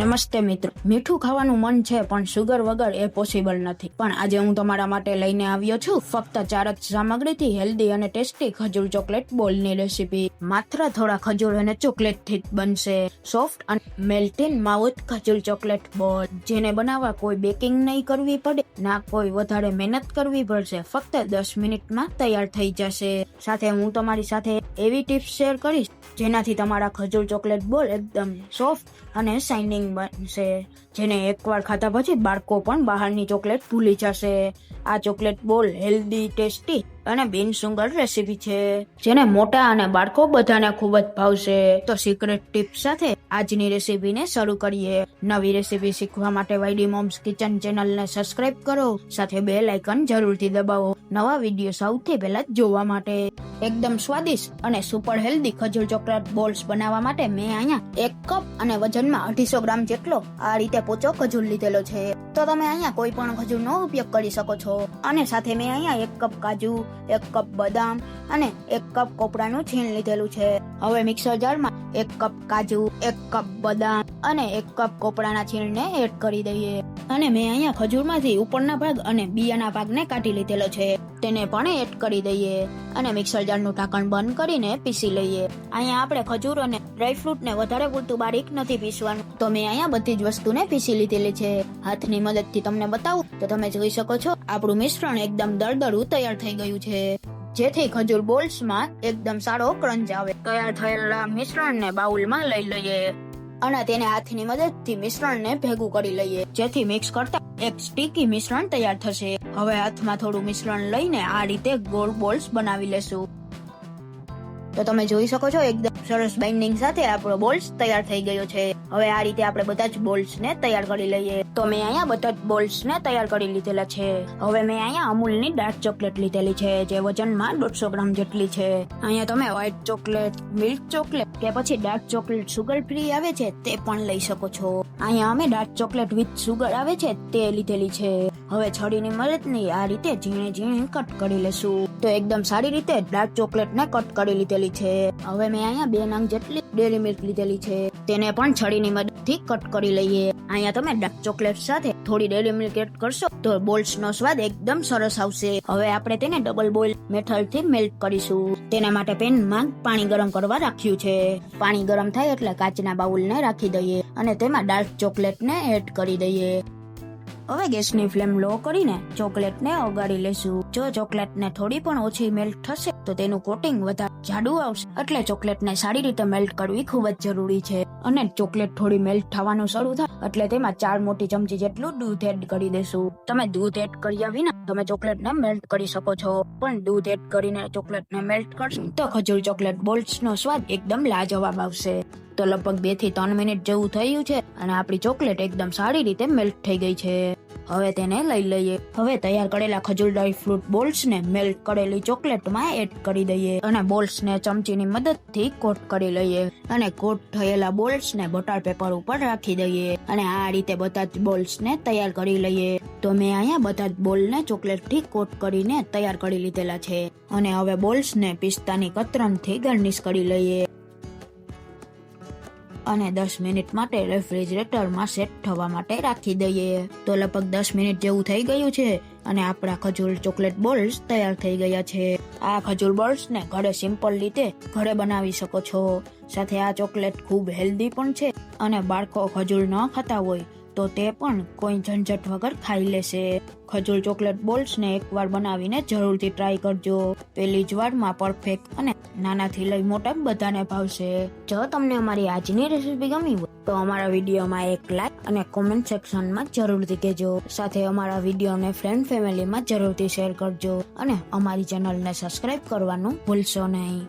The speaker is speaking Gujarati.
નમસ્તે મિત્રો. મીઠું ખાવાનું મન છે, પણ સુગર વગર એ પોસિબલ નથી. પણ આજે હું તમારા માટે લઈને આવ્યો છું ફક્ત ચાર જ સામગ્રીથી હેલ્ધી અને ટેસ્ટી ખજૂર ચોકલેટ બોલની રેસીપી માત્ર થોડા ખજૂર અને ચોકલેટથી જ બનશે. સોફ્ટ અને મેલ્ટીન માઉથ ખજૂર ચોકલેટ બોલ. જેને બનાવવા કોઈ બેકિંગ નહીં કરવી પડે, ના કોઈ વધારે મહેનત કરવી પડશે. ફક્ત દસ મિનિટમાં તૈયાર થઈ જશે. સાથે હું તમારી સાથે એવી ટિપ્સ શેર કરીશ, જેનાથી તમારા ખજૂર ચોકલેટ બોલ એકદમ સોફ્ટ અને શાઇનિંગ બનશે. જેને એકવાર ખાધા પછી બાળકો પણ બહારની ચોકલેટ ભૂલી જશે. આ ચોકલેટ બોલ હેલ્ધી ટેસ્ટી અને બિનસુંગર રેસીપી છે, જેને મોટા અને બાળકો બધાને ખૂબ જ ભાવશે. તો સિક્રેટ ટીપ સાથે આજની રેસીપીને શરૂ કરીએ. નવી રેસીપી શીખવા માટે વાયડી મોમ્સ કિચન ચેનલને સબસ્ક્રાઇબ કરો, સાથે બે લાઇકન જરૂરથી દબાવો. નવા વીડિયો સૌથી પહેલા જોવા માટે. એકદમ સ્વાદિષ્ટ અને સુપર હેલ્ધી ખજૂર ચોકલેટ બોલ્સ બનાવવા માટે મેં અહીંયા એક કપ અને વજનમાં અઢીસો ગ્રામ જેટલો આ રીતે પોચો ખજૂર લીધેલો છે. તો તમે અહીંયા કોઈ પણ ખજૂરનો ઉપયોગ કરી શકો છો. અને સાથે મેં અહીંયા એક કપ કાજુ એક કપ બદામ અને એક કપ કોપરાનું છીણ લીધેલું છે. હવે મિક્સર જારમાં એક કપ કાજુ, એક કપ બદામ અને એક કપ કોપરાના છીણને એડ કરી દઈએ. અને મેં અહીંયા ખજૂરમાંથી ઉપરના ભાગ અને બિયાના ભાગને કાઢી લીધેલો છે. તેને પણ એડ કરી દઈએ અને મિક્સર જારનું ઢાંકણ બંધ કરીને પીસી લઈએ. અહીંયા આપણે ખજૂર અને ડ્રાયફ્રૂટ ને વધારે પૂરતું બારીક નથી પીસવાનું. તો મેં અહીંયા બધી જ વસ્તુને પીસી લીધેલી છે. હાથની મદદથી તમને બતાવું તો તમે જોઈ શકો છો, આપણું મિશ્રણ એકદમ દળદળું તૈયાર થઈ ગયું છે. જેથી ખજૂર બોલ્સમાં એકદમ સારો ક્રંચ આવે. તૈયાર થયેલા મિશ્રણને બાઉલમાં લઈ લઈએ. અને તેને હાથની મદદથી મિશ્રણને ભેગું કરી લઈએ, જેથી મિક્સ કરતા એક સ્ટીકી મિશ્રણ તૈયાર થશે. હવે હાથમાં થોડું મિશ્રણ લઈને આ રીતે ગોળ બોલ્સ બનાવી લેશું. તો તમે જોઈ શકો છો એકદમ સરસ બાઇન્ડિંગ સાથે આપણો બોલ્સ તૈયાર થઈ ગયો છે. હવે આ રીતે આપણે બધા જ બોલ્સ ને તૈયાર કરી લઈએ. તો મેં અહીંયા બધા જ બોલ્સ ને તૈયાર કરી લીધેલા છે. હવે મેં અહીંયા અમૂલની ડાર્ક ચોકલેટ લીધેલી છે, જે વજનમાં દોઢસો ગ્રામ જેટલી છે. અહીંયા તમે વ્હાઈટ ચોકલેટ મિલ્ક ચોકલેટ કે પછી ડાર્ક ચોકલેટ સુગર ફ્રી આવે છે તે પણ લઈ શકો છો. અહીંયા અમે ડાર્ક ચોકલેટ વિથ સુગર આવે છે તે લીધેલી છે. હવે છડીની મદદની આ રીતે ઝીણે ઝીણે કટ કરી લેશું. તો એકદમ સારી રીતે ડાર્ક ચોકલેટ ને કટ કરી લીધેલી છે. હવે મેં અહીંયા બે નંગ જેટલી ડેરી મિલ્ક લીધેલી છે. તેને પણ છડીની મદદથી કટ કરી લઈએ. અહીંયા તમે ડાર્ક ચોકલેટ સાથે થોડી ડેરી મિલ્ક એડ કરશો તો બોલ્સ નો સ્વાદ એકદમ સરસ આવશે. હવે આપણે તેને ડબલ બોઇલ મેથડથી મેલ્ટ કરીશું. તેના માટે પેનમાં પાણી ગરમ કરવા રાખ્યું છે. પાણી ગરમ થાય એટલે કાચના બાઉલ ને રાખી દઈએ અને તેમાં ડાર્ક ચોકલેટ ને એડ કરી દઈએ. હવે ગેસની ફ્લેમ લો કરીને ચોકલેટને ઓગાળી લેશું જો ચોકલેટને થોડી પણ ઓછી મેલ્ટ થશે તો તેનું કોટિંગ વધારે જાડું આવશે. એટલે ચોકલેટને સારી રીતે મેલ્ટ કરવી ખૂબ જ જરૂરી છે. અને ચોકલેટ થોડી મેલ્ટ થવાનું શરૂ થાય, એટલે તેમાં ચાર મોટી ચમચી જેટલું દૂધ એડ કરી દેશું. તમે દૂધ એડ કર્યા વિના તમે ચોકલેટને મેલ્ટ કરી શકો છો. પણ દૂધ એડ કરીને ચોકલેટને મેલ્ટ કરશો તો ખજૂર ચોકલેટ બોલ્ટ્સ નો સ્વાદ એકદમ લાજવાબ આવશે. તો લગભગ બેથી ત્રણ મિનિટ જેવું થયું છે અને આપણી ચોકલેટ એકદમ સારી રીતે મેલ્ટ થઈ ગઈ છે. હવે તેને લઈ લઈએ. હવે તૈયાર કરેલા ખજૂર ડ્રાય ફ્રૂટ બોલ્સ ને મેલ્ટ કરેલી ચોકલેટમાં એડ કરી દઈએ અને બોલ્સ ને ચમચીની મદદથી કોટ કરી લઈએ અને કોટ થયેલા બોલ્સ ને બટર પેપર ઉપર રાખી દઈએ અને આ રીતે બધા જ બોલ્સ ને તૈયાર કરી લઈએ. તો મેં અહીંયા બધા જ બોલ ને ચોકલેટથી કોટ કરીને તૈયાર કરી લીધેલા છે. અને હવે બોલ્સ ને પિસ્તાની કતરણથી ગાર્નિશ કરી લઈએ. અને દસ મિનિટ માટે રેફ્રિજરેટરમાં સેટ થવા માટે રાખી દઈએ. તો લગભગ દસ મિનિટ જેવું થઈ ગયું છે અને આપણા ખજૂર ચોકલેટ બોલ્સ તૈયાર થઈ ગયા છે. આ ખજૂર બોલ્સ ને ઘરે સિમ્પલ રીતે ઘરે બનાવી શકો છો. સાથે આ ચોકલેટ ખૂબ હેલ્ધી પણ છે અને બાળકો ખજૂર ન ખાતા હોય તો તે પણ કોઈ ઝંઝટ વગર ખાઈ લેશે. ખજૂર ચોકલેટ બોલ્સ ને એકવાર બનાવીને જરૂરથી ટ્રાય કરજો. પેલી જ વારમાં પરફેક્ટ અને નાનાથી લઈ મોટા બધાને ભાવશે. જો તમને અમારી આજની રેસીપી ગમી હોય, તો અમારા વિડીયોમાં એક લાઈક અને કોમેન્ટ સેક્શનમાં જરૂરથી કહેજો. સાથે અમારા વિડીયોને ફ્રેન્ડ ફેમિલીમાં જરૂરથી શેર કરજો. અને અમારી ચેનલને સબસ્ક્રાઇબ કરવાનું ભૂલશો નહીં.